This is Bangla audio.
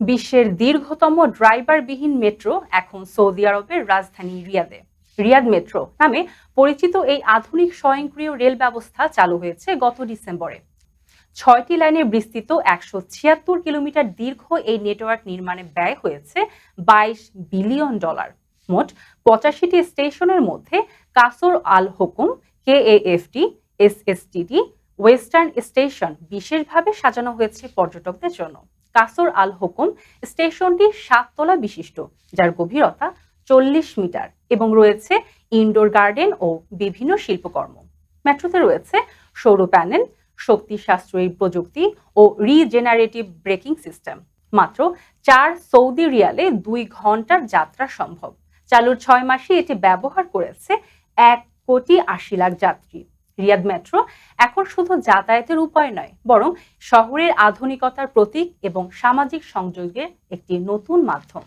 বিশ্বের দীর্ঘতম ড্রাইভারবিহীন মেট্রো এখন সৌদি আরবের রাজধানী রিয়াদে। রিয়াদ মেট্রো নামে পরিচিত এই আধুনিক স্বয়ংক্রিয় রেল ব্যবস্থা চালু হয়েছে গত ডিসেম্বরে। ছয়টি লাইনে বিস্তৃত একশো ছিয়াত্তর কিলোমিটার দীর্ঘ এই নেটওয়ার্ক নির্মাণে ব্যয় হয়েছে বাইশ বিলিয়ন ডলার। মোট পঁচাশিটি স্টেশনের মধ্যে কাসর আল হুকুম, কেএএফটি, এসএসটিডি, ওয়েস্টার্ন স্টেশন বিশেষভাবে সাজানো হয়েছে পর্যটকদের জন্য। কাসর আল হুকুম স্টেশনটি সাততলা বিশিষ্ট, যার গভীরতা চল্লিশ মিটার এবং রয়েছে ইনডোর গার্ডেন ও বিভিন্ন শিল্পকর্ম। মেট্রোতে রয়েছে সৌর প্যানেল শক্তি সাশ্রয়ী প্রযুক্তি ও রিজেনারেটিভ ব্রেকিং সিস্টেম মাত্র চার সৌদি রিয়ালে দুই ঘণ্টার যাত্রা সম্ভব। চালুর ছয় মাসে এটি ব্যবহার করেছে এক কোটি আশি লাখ যাত্রী। রিয়াদ মেট্রো এখন শুধু যাতায়াতের উপায় নয়, বরং শহরের আধুনিকতার প্রতীক এবং সামাজিক সংযোগের একটি নতুন মাধ্যম।